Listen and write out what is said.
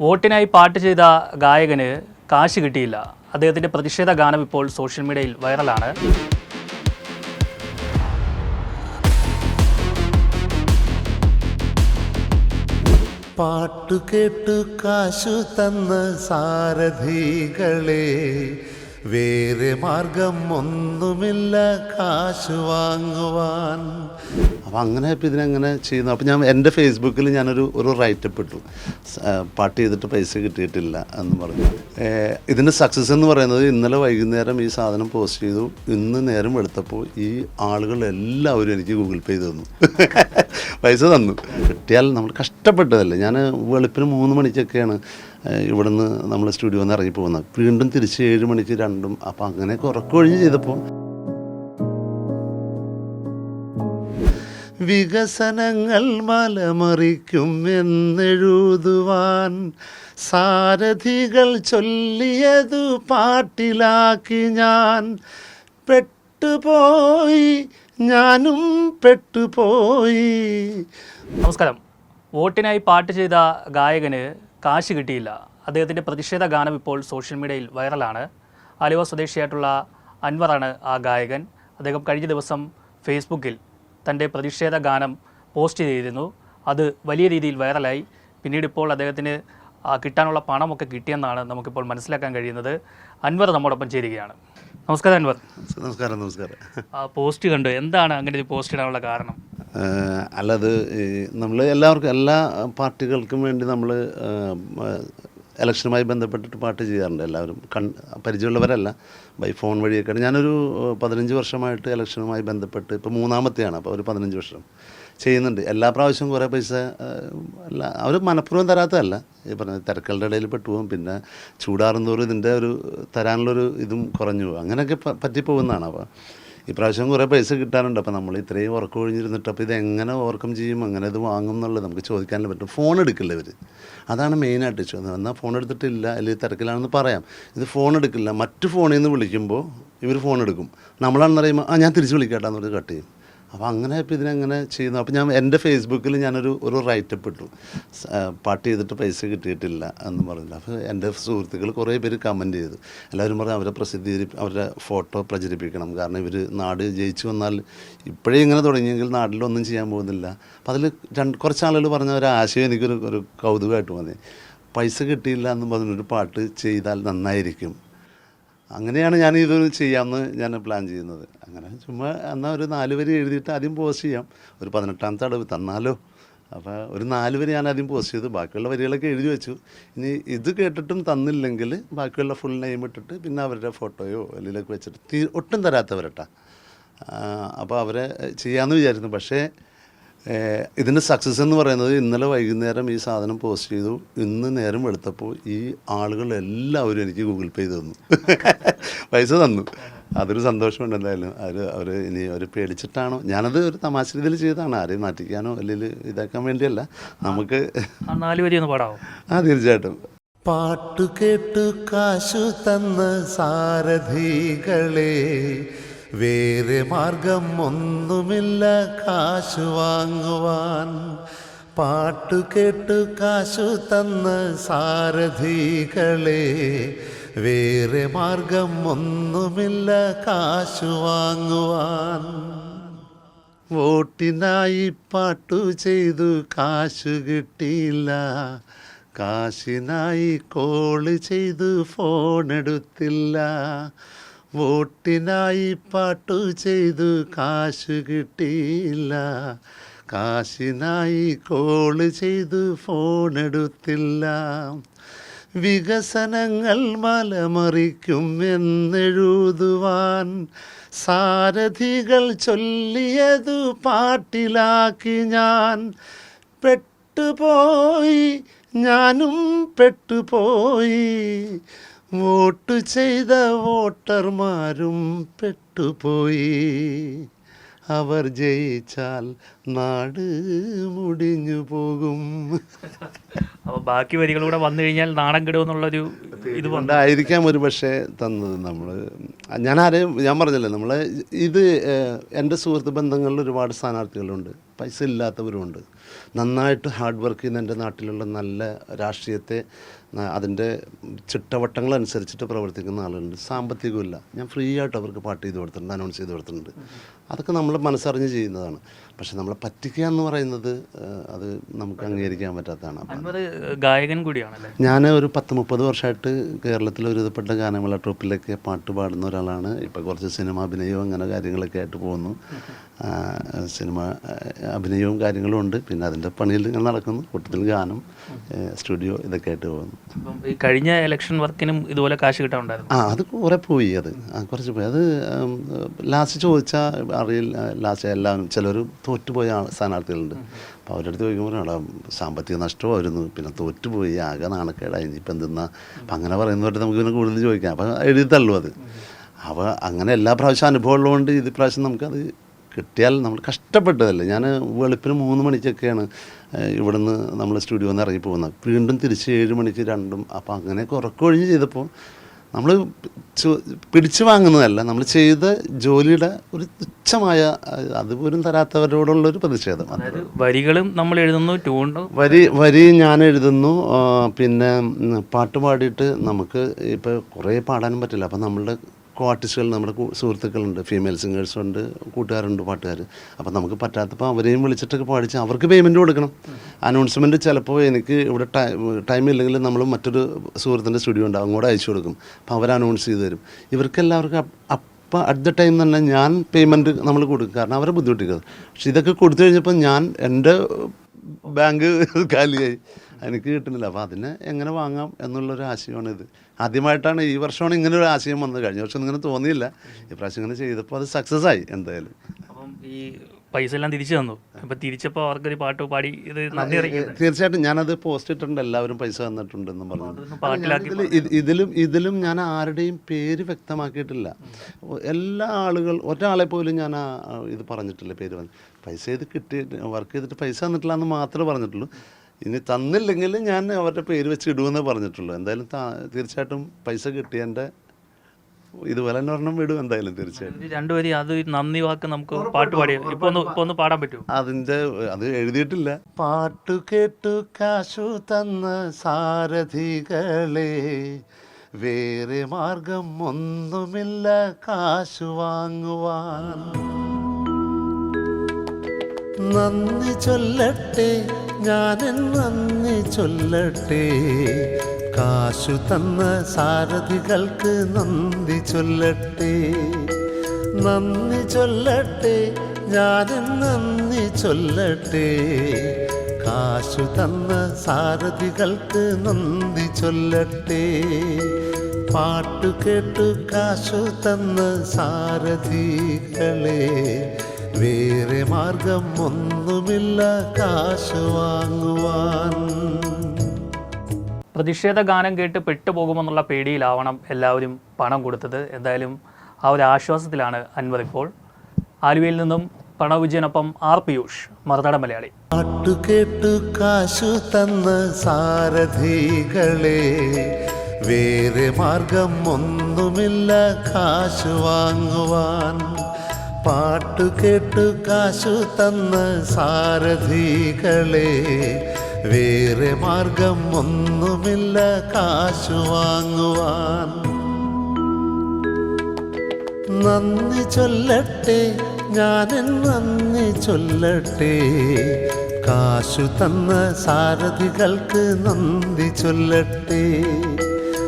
വോട്ടിനായി പാട്ട് ചെയ്ത ഗായകന് കാശ് കിട്ടിയില്ല. അദ്ദേഹത്തിന്റെ പ്രതിഷേധ ഗാനം ഇപ്പോൾ സോഷ്യൽ മീഡിയയിൽ വൈറലാണ്. പാട്ടു കേട്ട് കാശു തന്ന സാരഥികളെ വേറെ മാർഗം ഒന്നുമില്ല കാശു വാങ്ങുവാൻ. അപ്പം അങ്ങനെ ഇപ്പം ഇതിനങ്ങനെ ചെയ്യുന്നു? അപ്പോൾ ഞാൻ എന്റെ ഫേസ്ബുക്കിൽ ഞാനൊരു ഒരു റൈറ്റപ്പ് ഇട്ടു. പാട്ട് ചെയ്തിട്ട് പൈസ കിട്ടിയിട്ടില്ല എന്ന് പറഞ്ഞു. ഇതിന്റെ സക്സസ് എന്ന് പറയുന്നത് ഇന്നലെ വൈകുന്നേരം ഈ സാധനം പോസ്റ്റ് ചെയ്തു. ഇന്ന് നേരം എടുത്തപ്പോൾ ഈ ആളുകൾ എല്ലാവരും എനിക്ക് ഗൂഗിൾ പേ തന്നു. പൈസ തന്നു. കിട്ടിയാൽ നമ്മൾ കഷ്ടപ്പെട്ടതല്ലേ? ഞാൻ വെളുപ്പിന് മൂന്ന് മണിക്കൊക്കെയാണ് ഇവിടുന്ന് നമ്മൾ സ്റ്റുഡിയോന്ന് ഇറങ്ങി പോകുന്നത് വീണ്ടും തിരിച്ച് ഏഴ് മണിക്ക് രണ്ടും. അപ്പോൾ അങ്ങനെയൊക്കെ ഉറക്കമൊഴിഞ്ഞ് ചെയ്തപ്പോൾ വികസനങ്ങൾ മലമറിക്കും എന്നെഴുതുവാൻ സാരഥികൾ ചൊല്ലിയതു പാട്ടിലാക്കി ഞാൻ. പെട്ടുപോയി ഞാനും പെട്ടുപോയി. നമസ്കാരം. വോട്ടിനായി പാട്ട് ചെയ്ത ഗായകന് കാശ് കിട്ടിയില്ല. അദ്ദേഹത്തിന്റെ പ്രതിഷേധ ഗാനം ഇപ്പോൾ സോഷ്യൽ മീഡിയയിൽ വൈറലാണ്. ആലുവ സ്വദേശിയായിട്ടുള്ള അൻവറാണ് ആ ഗായകൻ. അദ്ദേഹം കഴിഞ്ഞ ദിവസം ഫേസ്ബുക്കിൽ തന്റെ പ്രതിഷേധ ഗാനം പോസ്റ്റ് ചെയ്തിരുന്നു. അത് വലിയ രീതിയിൽ വൈറലായി. പിന്നീട് ഇപ്പോൾ അദ്ദേഹത്തിന് കിട്ടാനുള്ള പണമൊക്കെ കിട്ടിയെന്നാണ് നമുക്കിപ്പോൾ മനസ്സിലാക്കാൻ കഴിയുന്നത്. അൻവർ നമ്മോടൊപ്പം ചേരുകയാണ്. നമസ്കാരം അൻവർ. നമസ്കാരം നമസ്കാരം. ആ പോസ്റ്റ് കണ്ടു. എന്താണ് അങ്ങനെ ഒരു പോസ്റ്റ് ഇടാനുള്ള കാരണം? അല്ലത് നമ്മൾ എല്ലാവർക്കും എല്ലാ പാർട്ടികൾക്കും വേണ്ടി നമ്മൾ ഇലക്ഷനുമായി ബന്ധപ്പെട്ടിട്ട് പാട്ട് ചെയ്യാറുണ്ട് എല്ലാവരും. കൺ പരിചയമുള്ളവരല്ല. By phone വഴിയൊക്കെയാണ്. ഞാനൊരു പതിനഞ്ച് വർഷമായിട്ട് ഇലക്ഷനുമായി ബന്ധപ്പെട്ട് ഇപ്പോൾ മൂന്നാമത്തെയാണ്. അപ്പോൾ ഒരു പതിനഞ്ച് വർഷം ചെയ്യുന്നുണ്ട്. എല്ലാ പ്രാവശ്യവും കുറേ പൈസ അല്ല അവർ മനഃപൂർവം തരാത്തതല്ല. ഈ പറഞ്ഞ തിരക്കളുടെ ഇടയിൽ പെട്ടുപോകും പിന്നെ ചൂടാറുന്നതോറും ഇതിന്റെ ഒരു തരാനുള്ളൊരു ഇതും കുറഞ്ഞു പോകും. അങ്ങനെയൊക്കെ പറ്റിപ്പോകുന്നതാണ്. അപ്പോൾ ഇപ്രാവശ്യം കുറേ പൈസ കിട്ടാനുണ്ട്. അപ്പോൾ നമ്മൾ ഇത്രയും ഉറക്കം ഒഴിഞ്ഞിരുന്നിട്ട് അപ്പോൾ ഇത് എങ്ങനെ ഓവർകം ചെയ്യും? അങ്ങനെ ഇത് വാങ്ങും എന്നുള്ളത് നമുക്ക് ചോദിക്കാനല്ലേ പറ്റും. ഫോൺ എടുക്കില്ല ഇവർ അതാണ് മെയിനായിട്ട് ചോദ്യം എന്നാൽ ഫോൺ എടുത്തിട്ടില്ല അല്ലെങ്കിൽ തിരക്കിലാണെന്ന് പറയാം. ഇത് ഫോൺ എടുക്കില്ല. മറ്റു ഫോണിൽ നിന്ന് വിളിക്കുമ്പോൾ ഇവർ ഫോൺ എടുക്കും. നമ്മളാണെന്ന് പറയുമ്പോൾ ആ ഞാൻ തിരിച്ച് വിളിക്കാട്ടാന്ന് പറഞ്ഞ് കട്ട് ചെയ്യും. അപ്പോൾ അങ്ങനെ ഇപ്പം ഇതിനങ്ങനെ ചെയ്യുന്നു? അപ്പോൾ ഞാൻ എന്റെ ഫേസ്ബുക്കിൽ ഞാനൊരു ഒരു റൈറ്റപ്പ് ഇട്ടു. പാട്ട് ചെയ്തിട്ട് പൈസ കിട്ടിയിട്ടില്ല എന്ന് പറഞ്ഞില്ല അപ്പോൾ എന്റെ സുഹൃത്തുക്കൾ കുറേ പേര് കമന്റ് ചെയ്തു. എല്ലാവരും പറഞ്ഞു അവരെ പ്രസിദ്ധീകരി അവരുടെ ഫോട്ടോ പ്രചരിപ്പിക്കണം. കാരണം ഇവർ നാട് ജയിച്ചു വന്നാൽ ഇപ്പോഴേ ഇങ്ങനെ തുടങ്ങിയെങ്കിൽ നാട്ടിലൊന്നും ചെയ്യാൻ പോകുന്നില്ല. അപ്പോൾ അതിൽ രണ്ട് കുറച്ച് ആളുകൾ പറഞ്ഞ ഒരു ആശയം എനിക്കൊരു ഒരു കൗതുകമായിട്ട് വന്നേ പൈസ കിട്ടിയില്ല എന്ന് പറഞ്ഞൊരു പാട്ട് ചെയ്താൽ നന്നായിരിക്കും. അങ്ങനെയാണ് ഞാൻ ഇത് ചെയ്യാമെന്ന് ഞാൻ പ്ലാൻ ചെയ്യുന്നത്. അങ്ങനെ ചുമ്മാ എന്നാൽ ഒരു നാല് വരി എഴുതിയിട്ട് ആദ്യം പോസ്റ്റ് ചെയ്യാം. ഒരു പതിനെട്ടാമത്തെ അടവ് തന്നാലോ? അപ്പോൾ ഒരു നാല് വരി ഞാൻ ആദ്യം പോസ്റ്റ് ചെയ്തു. ബാക്കിയുള്ള വരികളൊക്കെ എഴുതി വെച്ചു. ഇനി ഇത് കേട്ടിട്ടും തന്നില്ലെങ്കിൽ ബാക്കിയുള്ള ഫുൾ നെയിം ഇട്ടിട്ട് പിന്നെ അവരുടെ ഫോട്ടോയോ അല്ലെങ്കിൽ വെച്ചിട്ട് ഒട്ടും തരാത്തവരട്ടാ. അപ്പോൾ അവരെ ചെയ്യാമെന്ന് വിചാരിക്കുന്നു. പക്ഷേ ഇതിന്റെ സക്സസ് എന്ന് പറയുന്നത് ഇന്നലെ വൈകുന്നേരം ഈ സാധനം പോസ്റ്റ് ചെയ്തു. ഇന്ന് നേരം വെളുത്തപ്പോൾ ഈ ആളുകൾ എല്ലാവരും എനിക്ക് ഗൂഗിൾ പേ ചെയ്ത് തന്നു. പൈസ തന്നു. അതൊരു സന്തോഷമുണ്ട് എന്തായാലും. അവർ അവർ ഇനി അവർ പേടിച്ചിട്ടാണോ? ഞാനത് ഒരു തമാശ രീതിയിൽ ചെയ്തതാണ്. ആരെയും മാറ്റിക്കാനോ അല്ലെങ്കിൽ ഇതാക്കാൻ വേണ്ടിയല്ല. നമുക്ക് ആ നാല് വരി ഒന്ന് പാടാവോ? ആ തീർച്ചയായിട്ടും. പാട്ടു കേട്ടു കാശു തന്ന സാരഥികളെ വേറെ മാർഗം ഒന്നുമില്ല കാശു വാങ്ങുവാൻ. പാട്ടു കേട്ടു കാശു തന്ന സാരഥികളെ വേറെ മാർഗം ഒന്നുമില്ല കാശു വാങ്ങുവാൻ. വോട്ടിനായി പാട്ടു ചെയ്തു കാശു കിട്ടിയില്ല. കാശിനായി കോൾ ചെയ്തു ഫോൺ എടുത്തില്ല വോട്ടിനായി പാട്ടു ചെയ്തു കാശ് കിട്ടിയില്ല. കാശിനായി കോൾ ചെയ്തു ഫോൺ എടുത്തില്ല. വികസനങ്ങൾ മലമറിക്കും എന്നെഴുതുവാൻ സാരഥികൾ ചൊല്ലിയതു പാട്ടിലാക്കി ഞാൻ. പെട്ടുപോയി ഞാനും പെട്ടുപോയി. വോട്ട് ചെയ്ത വോട്ടർമാരും പെട്ടുപോയി. അവർ ജയിച്ചാൽ നാട് മുടിഞ്ഞു പോകും. അപ്പോൾ ബാക്കി വരികളൂടെ വന്നു കഴിഞ്ഞാൽ നാടൻ കെടുമെന്നുള്ളൊരു ഇത് ഉണ്ടായിരിക്കാം ഒരു പക്ഷേ തന്നത് നമ്മൾ ഞാൻ ആരെയും ഞാൻ പറഞ്ഞല്ലേ നമ്മൾ ഇത് എന്റെ സുഹൃത്ത് ബന്ധങ്ങളിൽ ഒരുപാട് സ്ഥാനാർത്ഥികളുണ്ട്. പൈസ ഇല്ലാത്തവരുമുണ്ട്. നന്നായിട്ട് ഹാർഡ് വർക്ക് ചെയ്യുന്ന എന്റെ നാട്ടിലുള്ള നല്ല രാഷ്ട്രീയത്തെ അതിന്റെ ചിട്ടവട്ടങ്ങൾ അനുസരിച്ചിട്ട് പ്രവർത്തിക്കുന്ന ആളുകളുണ്ട്. സാമ്പത്തികമില്ല ഞാൻ ഫ്രീ ആയിട്ട് അവർക്ക് പാട്ട് ചെയ്ത് കൊടുത്തിട്ടുണ്ട് അനൗൺസ് ചെയ്ത് കൊടുത്തിട്ടുണ്ട്. അതൊക്കെ നമ്മൾ മനസ്സറിഞ്ഞ് ചെയ്യുന്നതാണ്. പക്ഷെ നമ്മളെ പറ്റിക്കുക എന്ന് പറയുന്നത് അത് നമുക്ക് അംഗീകരിക്കാൻ പറ്റാത്തതാണ്. ഗായകൻ കൂടിയാണ് ഞാൻ ഒരു പത്ത് മുപ്പത് വർഷമായിട്ട് കേരളത്തിൽ ഒരു വിധപ്പെട്ട ഗാനമേള ട്രൂപ്പിലൊക്കെ പാട്ട് പാടുന്ന ഒരാളാണ്. ഇപ്പോൾ കുറച്ച് സിനിമ അഭിനയവും അങ്ങനെ കാര്യങ്ങളൊക്കെ ആയിട്ട് പോകുന്നു. സിനിമ അഭിനയവും കാര്യങ്ങളും ഉണ്ട്. പിന്നെ അതിന്റെ പണിയിൽ ഇങ്ങനെ നടക്കുന്നു. കൂട്ടത്തിൽ ഗാനം സ്റ്റുഡിയോ ഇതൊക്കെ ആയിട്ട് പോകുന്നു. ഈ കഴിഞ്ഞ ഇലക്ഷൻ വർക്കിനും ഇതുപോലെ കാശ് കിട്ടാറുണ്ടായിരുന്നു ആ അത് കുറേ പോയി അത്. ആ കുറച്ച് പോയി. അത് ലാസ്റ്റ് ചോദിച്ചാൽ അറിയില്ല ലാസ്റ്റ് എല്ലാവരും ചിലർ തോറ്റുപോയ സ്ഥാനാർത്ഥികളുണ്ട്. അപ്പോൾ അവരുടെ അടുത്ത് ചോദിക്കുമ്പോൾ അവിടെ സാമ്പത്തിക നഷ്ടമായിരുന്നു. പിന്നെ തോറ്റുപോയി. ആകെ നാണക്കേടായി. ഇനിയിപ്പോൾ എന്തെന്നാ? അപ്പം അങ്ങനെ പറയുന്നവരുടെ നമുക്ക് പിന്നെ കൂടുതൽ ചോദിക്കാം. അപ്പം എഴുതി തള്ളു അത്. അപ്പോൾ അങ്ങനെ എല്ലാ പ്രാവശ്യം അനുഭവമുള്ളതുകൊണ്ട് ഇത് പ്രാവശ്യം നമുക്കത് കിട്ടിയാൽ നമ്മൾ കഷ്ടപ്പെട്ടതല്ലേ? ഞാൻ വെളുപ്പിന് മൂന്ന് മണിക്കൊക്കെയാണ് ഇവിടുന്ന് നമ്മൾ സ്റ്റുഡിയോയിൽ നിന്ന് ഇറങ്ങി പോകുന്നത്. വീണ്ടും തിരിച്ച് ഏഴ് മണിക്ക് രണ്ടും അപ്പോൾ അങ്ങനെയൊക്കെ ഉറക്കമൊഴിഞ്ഞ് ചെയ്തപ്പോൾ നമ്മൾ പിടിച്ചു വാങ്ങുന്നതല്ല നമ്മൾ ചെയ്ത ജോലിയുടെ ഒരു തുച്ഛമായ അതുപോലും അത് പോലും തരാത്തവരോടുള്ള ഒരു പ്രതിഷേധം അതായത് വരികളും നമ്മൾ എഴുതുന്നു ട്യൂണും വരി വരി ഞാൻ എഴുതുന്നു പിന്നെ പാട്ട് പാടിയിട്ട് നമുക്ക് ഇപ്പോൾ കുറേ പാടാനും പറ്റില്ല. അപ്പം നമ്മളുടെ കോ ആർട്ടിസ്റ്റുകൾ നമ്മുടെ സുഹൃത്തുക്കളുണ്ട് ഫീമെയിൽ സിംഗേഴ്സുണ്ട് കൂട്ടുകാരുണ്ട് പാട്ടുകാർ അപ്പം നമുക്ക് പറ്റാത്തപ്പോൾ അവരെയും വിളിച്ചിട്ടൊക്കെ പാടിച്ച് അവർക്ക് പേയ്മെന്റ് കൊടുക്കണം. അനൗൺസ്മെന്റ് ചിലപ്പോൾ എനിക്ക് ഇവിടെ ടൈം ഇല്ലെങ്കിൽ നമ്മൾ മറ്റൊരു സുഹൃത്തിന്റെ സ്റ്റുഡിയോ ഉണ്ട് അങ്ങോട്ട് അയച്ചു കൊടുക്കും. അപ്പോൾ അവർ അനൗൺസ് ചെയ്ത് തരും. ഇവർക്കെല്ലാവർക്കും അപ്പോൾ അപ്പം അറ്റ് ദ ടൈം തന്നെ ഞാൻ പേയ്മെന്റ് നമ്മൾ കൊടുക്കും. കാരണം അവരെ ബുദ്ധിമുട്ടിക്കുന്നത്. പക്ഷെ ഇതൊക്കെ കൊടുത്തു കഴിഞ്ഞപ്പോൾ ഞാൻ എന്റെ ബാങ്ക് കാലിയായി എനിക്ക് കിട്ടുന്നില്ല. അപ്പോൾ അതിനെ എങ്ങനെ വാങ്ങാം എന്നുള്ളൊരു ആശയമാണ് ഇത് ആദ്യമായിട്ടാണ് ഈ വർഷമാണ് ഇങ്ങനെ ഒരു ആശയം വന്നത്. കഴിഞ്ഞ വർഷം ഇങ്ങനെ തോന്നിയില്ല. ഈ ഇപ്രാവശ്യം ഇങ്ങനെ ചെയ്തപ്പോൾ അത് സക്സസ് ആയി എന്തായാലും. അപ്പം ഈ പൈസ എല്ലാം തിരിച്ചു തന്നു. അപ്പം തിരിച്ചപ്പോൾ അവർക്കൊരു പാട്ട് പാടി ഇത് തീർച്ചയായിട്ടും ഞാനത് പോസ്റ്റ് ഇട്ടിട്ടുണ്ട്. എല്ലാവരും പൈസ തന്നിട്ടുണ്ടെന്ന് പറഞ്ഞു. ഇതിൽ ഇത് ഇതിലും ഞാൻ ആരുടെയും പേര് വ്യക്തമാക്കിയിട്ടില്ല. എല്ലാ ആളുകൾ ഒരാളെ പോലും ഞാൻ ഇത് പറഞ്ഞിട്ടില്ല പേര് പറഞ്ഞു പൈസ ഇത് കിട്ടി വർക്ക് ചെയ്തിട്ട് പൈസ തന്നിട്ടില്ല എന്ന് മാത്രമേ പറഞ്ഞിട്ടുള്ളൂ. ഇനി തന്നില്ലെങ്കിൽ ഞാൻ അവരുടെ പേര് വെച്ച് ഇടുമെന്നേ പറഞ്ഞിട്ടുള്ളൂ. എന്തായാലും തീർച്ചയായിട്ടും പൈസ കിട്ടിയതിന്റെ ഇതുപോലെ തന്നെ ഒരെണ്ണം വിടും എന്തായാലും തീർച്ചയായിട്ടും. രണ്ടുപേരും അത് നന്ദി വാക്ക് നമുക്ക് പാട്ട് പാടിയാൽ ഇപ്പൊ ഒന്ന് ഇപ്പൊ ഒന്ന് പാടാൻ പറ്റും അതിന്റെ അത് എഴുതിയിട്ടില്ല. പാട്ടു കേട്ടു കാശു തന്ന സാരഥികളെ വേറെ മാർഗം ഒന്നുമില്ല കാശു വാങ്ങുവാൻ. നന്ദി ചൊല്ലട്ടെ. ഞാൻ നന്ദി ചൊല്ലട്ടെ. കാശു തന്ന സാരഥികൾക്ക് നന്ദി ചൊല്ലട്ടെ. നന്ദി ചൊല്ലട്ടെ ഞാനൻ നന്ദി ചൊല്ലട്ടെ. കാശു തന്ന സാരഥികൾക്ക് നന്ദി ചൊല്ലട്ടെ. പാട്ടു കേട്ടു കാശു തന്ന സാരഥികളെ. വേറെ മാർഗം ഒന്നുമില്ല കാശ് വാങ്ങുവാൻ. പ്രതിഷേധ ഗാനം കേട്ട് പെട്ടുപോകുമെന്നുള്ള പേടിയിലാവണം എല്ലാവരും പണം കൊടുത്തത്. എന്തായാലും ആ ഒരു ആശ്വാസത്തിലാണ് അൻവർ ഇപ്പോൾ. ആലുവയിൽ നിന്നും പണവിജയനൊപ്പം വിജയനൊപ്പം ആർ പിയൂഷ് മറുതട മലയാളി. കേട്ടു കാശു തന്ന സാരഥികളെ വേറെ മാർഗം ഒന്നുമില്ല കാശു വാങ്ങുവാൻ. പാട്ടു കേട്ടു കാശു തന്ന സാരഥികളെ. വേറെ മാർഗം ഒന്നുമില്ല കാശു വാങ്ങുവാൻ. നന്ദി ചൊല്ലട്ടെ ഞാൻ നന്ദി ചൊല്ലട്ടെ. കാശു തന്ന സാരഥികൾക്ക് നന്ദി ചൊല്ലട്ടെ.